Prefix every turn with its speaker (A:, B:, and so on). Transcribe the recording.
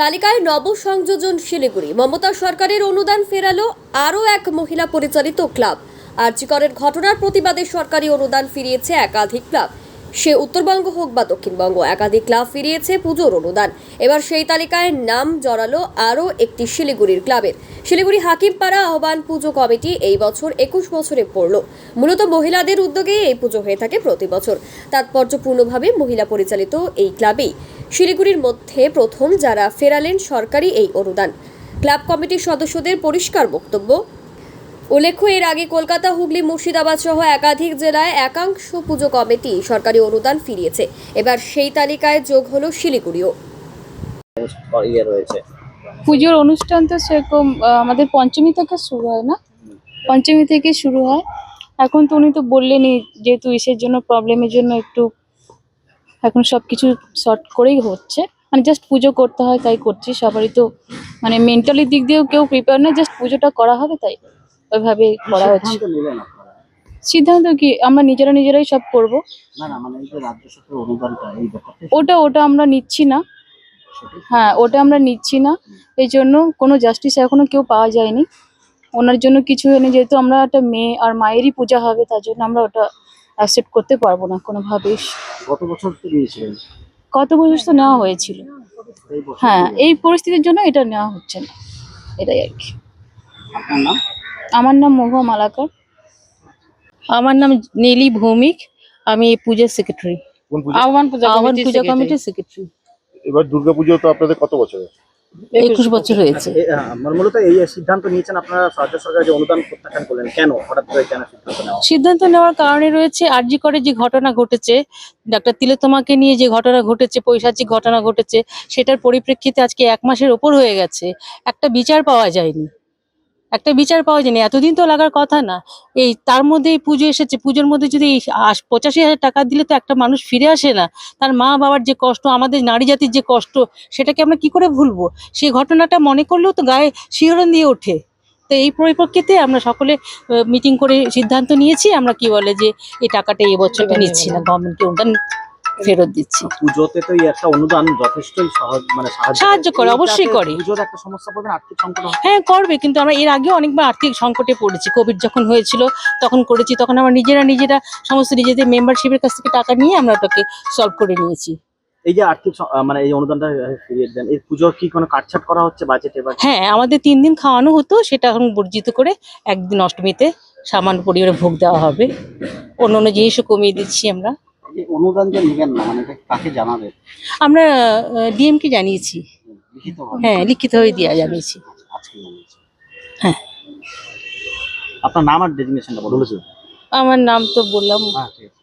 A: তালিকায় নব সংযোজন শিলিগুড়ি। মমতা সরকারের অনুদান ফেরালো আরও এক মহিলা পরিচালিত ক্লাব। আর্চিকরের ঘটনার প্রতিবাদে সরকারি অনুদান ফিরিয়েছে একাধিক ক্লাব। সে উত্তরবঙ্গ হোক বা দক্ষিণবঙ্গ, একাধিক ক্লাব ফিরিয়েছে পুজোর অনুদান। এবার সেই তালিকায় নাম জড়ালো আরও একটি শিলিগুড়ির ক্লাবের। শিলিগুড়ি হাকিমপাড়া আহ্বান পুজো কমিটি এই বছর একুশ বছরে পড়ল। মূলত মহিলাদের উদ্যোগে এই পুজো হয়ে থাকে প্রতি বছর। তাৎপর্যপূর্ণভাবে মহিলা পরিচালিত এই ক্লাবেই। শিলিগুড়ির মধ্যে প্রথম যারা ফেরালেন সরকারি এই অনুদান। ক্লাব কমিটির সদস্যদের পরিষ্কার বক্তব্য উল্লেখ্য এর আগে কলকাতা হুগলি মুর্শিদাবাদ সহ একাধিক জেলায় একাংশ পুজো কমিটি সরকারি অনুদান ফিরিয়েছে। এবার সেই তালিকায় যোগ হলো শিলিগুড়িও।
B: ইয়ে রয়েছে।
C: পুজোর অনুষ্ঠান তো সেরকম আমাদের পঞ্চমী থেকে শুরু হয় না? পঞ্চমী থেকে শুরু হয়। এখন তো উনি তো বললেনই যেহেতু ইসের জন্য প্রবলেমের জন্য একটু এখন সব কিছু শর্ট করেই হচ্ছে। মানে জাস্ট পুজো করতে হয় তাই করছি। সবারই তো মানে মেন্টালি দিক দিয়েও কেউ প্রিপেয়ার না জাস্ট পুজোটা করা হবে তাই। ওইভাবে করা হচ্ছে।
B: সিদ্ধান্ত
C: কি? আমরা নিজেরা নিজেরাই সব করব।
B: মানে
C: ওটা ওটা আমরা নিচ্ছি না। হ্যাঁ ওটা আমরা নিচ্ছি না। এই জন্য কোনো জাস্টিস এখনও কেউ পাওয়া যায়নি। ওনার জন্য কিছু হয়নি যেহেতু আমরা একটা মেয়ে আর মায়েরই পূজা হবে তার জন্য আমরা ওটা অ্যাকসেপ্ট করতে পারব না কোনোভাবেই।
B: গত বছর তো নিয়েছিলেন
C: কত বছর তো নেওয়া হয়েছিল। হ্যাঁ এই পরিস্থিতির জন্য এটা নেওয়া হচ্ছে না। এটাই আর কি।
B: আপনার নাম?
C: আমার নাম মহুয়া মালাকার।
D: আমার নাম নীলি ভৌমিক আমি পূজার সেক্রেটারি
E: কোন পুজো?
D: আহ্বান পূজা আহ্বান পূজা কমিটির সেক্রেটারি
E: এবার দুর্গাপুজো তো আপনাদের কত বছর
D: একুশ বছর হয়েছে।
B: এ, আহ, আমার মূলত এই সিদ্ধান্ত নিয়েছেন আপনারা রাজ্য সরকার যে অনুদান প্রত্যাখ্যান করলেন কেন? হঠাৎ করে কেন সিদ্ধান্ত নেওয়া
D: সিদ্ধান্ত নেওয়ার কারণে রয়েছে আরজি করে যে ঘটনা ঘটেছে ডাক্তার তিলোত্তমাকে নিয়ে যে ঘটনা ঘটেছে পৈশাচিক ঘটনা ঘটেছে সেটার পরিপ্রেক্ষিতে আজকে এক মাসের ওপর হয়ে গেছে। একটা বিচার পাওয়া যায়নি। একটা বিচার পাওয়া যায়নি এতদিন তো লাগার কথা না। এই তার মধ্যে পুজো এসেছে। পুজোর মধ্যে যদি পঁচাশি হাজার টাকা দিলে তো একটা মানুষ ফিরে আসে না। তার মা বাবার যে কষ্ট, আমাদের নারী জাতির যে কষ্ট, সেটাকে আমরা কি করে ভুলবো? সেই ঘটনাটা মনে করলেও তো গায়ে শিহরণ দিয়ে ওঠে। তো এই পরিপ্রেক্ষিতে আমরা সকলে মিটিং করে সিদ্ধান্ত নিয়েছি। আমরা কি বলে যে, এই টাকাটা এই বছর নিচ্ছি না। গভর্নমেন্টকে অনুদান ফেরত দিচ্ছি।
B: পুজোতে তো একটা অনুদান যথেষ্টই সহজ মানে সাহায্য
D: করে, অবশ্যই করে।
B: পুজোর একটা সমস্যা পড়বে আর্থিক সংকট
D: হ্যাঁ করবে কিন্তু আমরা এর আগেও অনেকবার আর্থিক সংকটে পড়েছি। কোভিড যখন হয়েছিল তখন করেছি তখন আমরা নিজেরা নিজেরা সমস্ত নিজেদের মেম্বারশিপের কাছ থেকে টাকা নিয়ে আমরা ওটাকে সলভ করে নিয়েছি।
B: এই যে আর্থিক মানে এই অনুদানটা ফিরিয়ে দেন এই পুজোর কি কোনো কাটছাট করা হচ্ছে বাজেটে বা
D: হ্যাঁ আমাদের তিন দিন খাওয়ানো হতো সেটা এখন বর্জিত করে একদিন অষ্টমীতে সামান্য পরিমাণে ভোগ দেওয়া হবে। অন্য অন্য জিনিসও কমিয়ে দিচ্ছি আমরা।
B: এই অনুদান যে নেবেন না মানে কাকে জানাবেন
D: আমরা ডিএমকে জানিয়েছি।
B: হ্যাঁ লিখিত
D: হয়ে দিয়া দেওয়া জানিয়েছি
B: আজকে জানিয়েছে
D: হ্যাঁ।
B: আপনার নাম আর ডেজিগনেশনটা বলুন।
D: আমার নাম তো বললাম।
B: হ্যাঁ ঠিক আছে।